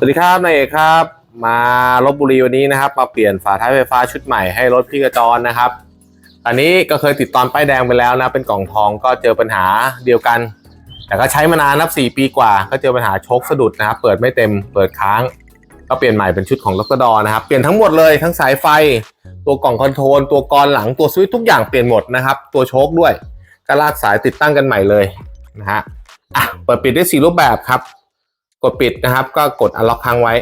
สวัสดีครับนายเอกครับ มาลบบุรีวันนี้นะครับ มาเปลี่ยนฝาท้ายไฟฟ้าชุดใหม่ให้รถพี่กระจรนะครับ อันนี้ก็เคยติดตอนป้ายแดงไปแล้วนะ เป็นกล่องทองก็เจอปัญหาเดียวกัน แต่ก็ใช้มานานนับ 4 ปีกว่า ก็เจอปัญหาชคสะดุดนะครับ เปิดไม่เต็มเปิดค้าง ก็เปลี่ยนใหม่เป็นชุดของลกดอนะครับ เปลี่ยนทั้งหมดเลยทั้งสายไฟ ตัวกล่องคอนโทรลตัวกรหลังตัวสวิตช์ทุกอย่างเปลี่ยนหมดนะครับ ตัวโชคด้วยก็ลากสายติดตั้งกันใหม่เลยนะฮะอะเปิดปิดได้สี่รูปแบบครับ กดปิดนะครับ ก็กดอันล็อกค้างไว้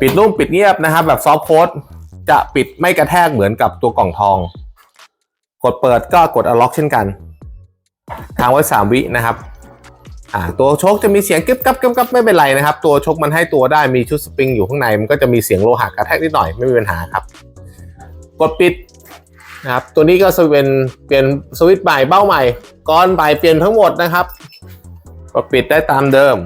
ปิดนุ่มปิดเงียบนะครับ แบบซอฟต์โค้ดจะปิดไม่กระแทกเหมือนกับตัวกล่องทอง กดเปิดก็กดอันล็อกเช่นกันค้างไว้ 3 วินะครับอ่าตัวชคจะมีเสียงกึบกับกึบกับไม่เป็นไรนะครับ ตัวชคมันให้ตัวได้มีชุดสปริงอยู่ข้างใน มันก็จะมีเสียงโลหะกระแทกนิดหน่อยไม่มีปัญหาครับ กดปิด นะครับ ตัวนี้ก็สวิตช์เปลี่ยนสวิตช์ใหม่เบ้าใหม่ก้อนใหม่เปลี่ยนทั้งหมดนะครับกดปิดได้ตามเดิม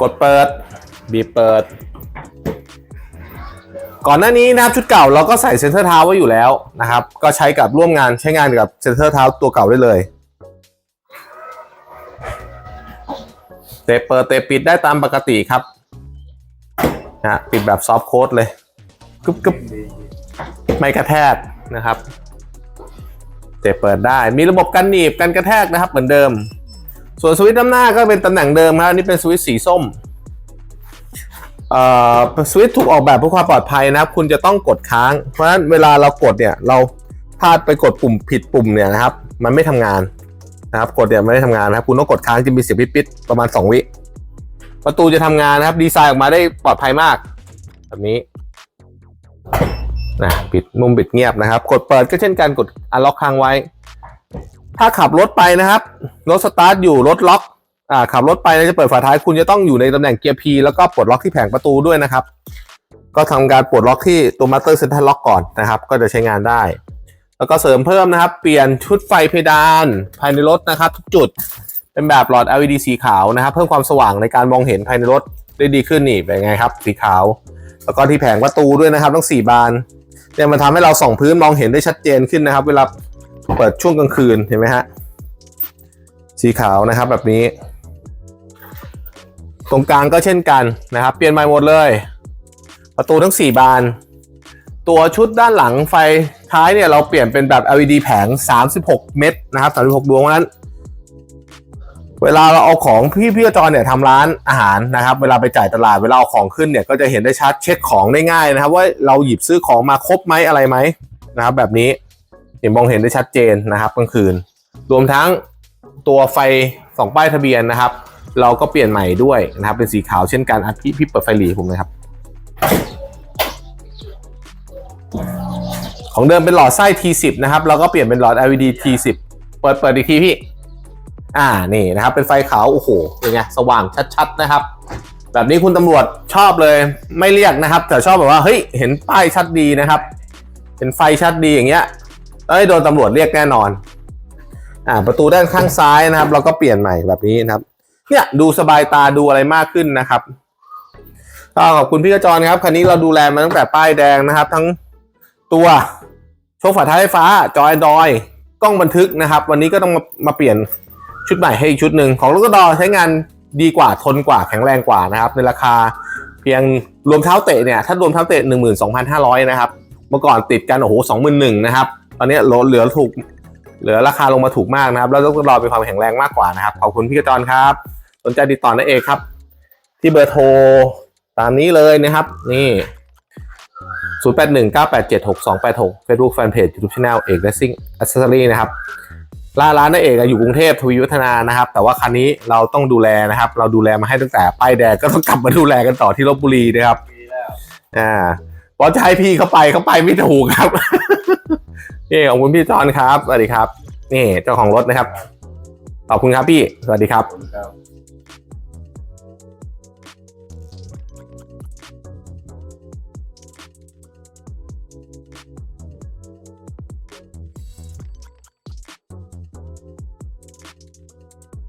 กดเปิด บีเปิด ก่อนหน้านี้นะครับชุดเก่าเราก็ใส่เซ็นเซอร์เท้าไว้อยู่แล้วนะครับ ก็ใช้กับร่วมงานใช้งานกับเซ็นเซอร์เท้าตัวเก่าได้เลยเตะเปิดเตะปิดได้ตามปกติครับ นะปิดแบบซอฟต์โค้ดเลยกึบกึบไม่กระแทกนะครับเตะเปิดได้มีระบบกันหนีบกันกระแทกนะครับเหมือนเดิม ส่วนสวิตช์ด้านหน้าก็เป็นตำแหน่งเดิมครับอันนี่เป็นสวิตช์สีส้มสวิตช์ถูกออกแบบเพื่อความปลอดภัยนะครับ คุณจะต้องกดค้าง เพราะฉะนั้นเวลาเรากดเนี่ย เราพลาดไปกดปุ่มผิดปุ่มเนี่ยนะครับ มันไม่ทำงานนะครับกดเนี่ยไม่ได้ทำงานนะครับ คุณต้องกดค้างจะมีเสียงปิดๆประมาณ 2 วิ ประตูจะทำงานนะครับ ดีไซน์ออกมาได้ปลอดภัยมาก แบบนี้นะปิดมุมปิดเงียบนะครับ กดเปิดก็เช่นกันกดอันล็อกค้างไว้ ถ้าขับรถไปนะครับรถสตาร์ทอยู่รถล็อกอ่าขับรถไปจะเปิดฝาท้ายคุณจะต้องอยู่ในตำแหน่งเกียร์ P แล้วก็ปลดล็อกที่แผงประตูด้วยนะครับ ก็ทำการปลดล็อกที่ตัวมาสเตอร์เซ็นทรัลล็อกก่อนนะครับ ก็จะใช้งานได้ แล้วก็เสริมเพิ่มนะครับ เปลี่ยนชุดไฟเพดานภายในรถนะครับ ทุกจุด เป็นแบบหลอด LED สีขาวนะครับ เพิ่มความสว่างในการมองเห็นภายในรถได้ดีขึ้นนี่เป็นไงครับ สีขาว แล้วก็ที่แผงประตูด้วยนะครับทั้งสี่บานเนี่ยมันทำให้เราส่องพื้นมองเห็นได้ชัดเจนขึ้นนะครับ เวลาเปิดช่วงกลางคืนเห็นไหมฮะสีขาวนะครับแบบนี้ ตรงกลางก็เช่นกันนะครับ เปลี่ยนใหม่หมดเลย ประตูทั้ง 4 บาน ตัวชุดด้านหลังไฟท้ายเนี่ยเราเปลี่ยนเป็นแบบ LED แผง 36 เม็ดนะครับ 36 ดวงเพราะนั้น เวลาเราเอาของพี่พี่จรเนี่ยทำร้านอาหารนะครับ เวลาไปจ่ายตลาดเวลาเอาของขึ้นเนี่ยก็จะเห็นได้ชัดเช็คของได้ง่ายนะครับ ว่าเราหยิบซื้อของมาครบไหมอะไรไหมนะครับ แบบนี้เห็นมองเห็นได้ชัดเจนนะครับกลางคืน รวมทั้งตัวไฟสองป้ายทะเบียนนะครับ เราก็เปลี่ยนใหม่ด้วยนะครับ เป็นสีขาวเช่นกันอะพี่พี่เปิดไฟหลีผมนะครับ ของเดิมเป็นหลอดไส้ T10 นะครับเราก็เปลี่ยนเป็นหลอด LED T10 เปิดเปิดอีกทีพี่ อ่านี่นะครับ เป็นไฟขาวโอ้โหเป็นไงสว่างชัดๆนะครับ แบบนี้คุณตำรวจชอบเลยไม่เรียกนะครับ แต่ชอบแบบว่าเฮ้ยเห็นป้ายชัดดีนะครับเห็นไฟชัดดีอย่างเงี้ยเอ้ยโดนตำรวจเรียกแน่นอน อ่า ประตูด้านข้างซ้ายนะครับ เราก็เปลี่ยนใหม่แบบนี้นะครับ เนี่ยดูสบายตาดูอะไรมากขึ้นนะครับก็ขอบคุณพี่กระจรครับ คันนี้เราดูแลมาตั้งแต่ป้ายแดงนะครับ ทั้งตัวโชคฝาท้ายไฟฟ้า จอยดอย กล้องบันทึกนะครับ วันนี้ก็ต้องมามาเปลี่ยน ชุดใหม่ให้อีกชุดหนึ่งของลูกกระดอใช้งานดีกว่าทนกว่าแข็งแรงกว่านะครับในราคาเพียงรวมเท้าเตะเนี่ยถ้ารวมเท้าเตะหนึ่งหมื่นสองพันห้าร้อยนะครับ เมื่อก่อนติดกันโอ้โหสองหมื่นหนึ่งนะครับ ตอนนี้ลดเหลือถูกเหลือราคาลงมาถูกมากนะครับ แล้วต้องรอเป็นความแข็งแรงมากกว่านะครับ ขอบคุณพี่กระจรครับ สนใจติดต่อนั่นเองครับ ที่เบอร์โทรตามนี้เลยนะครับ นี่0 8 1 9 8 7 6 2 8 6 Facebook Fanpage YouTube Channel เอก Racing Accessory นะครับ ร้านร้านนั่นเองอยู่กรุงเทพทวีวัฒนานะครับ แต่ว่าคันนี้เราต้องดูแลนะครับ เราดูแลมาให้ตั้งแต่ป้ายแดงก็ต้องกลับมาดูแลกันต่อที่ลบบุรีนะครับอ่าเพราะจะให้พี่เขาไปเขาไปไม่ถูกครับนี่ขอบคุณพี่จอนครับสวัสดีครับ นี่เจ้าของรถนะครับ ขอบคุณครับพี่ สวัสดีครับครับ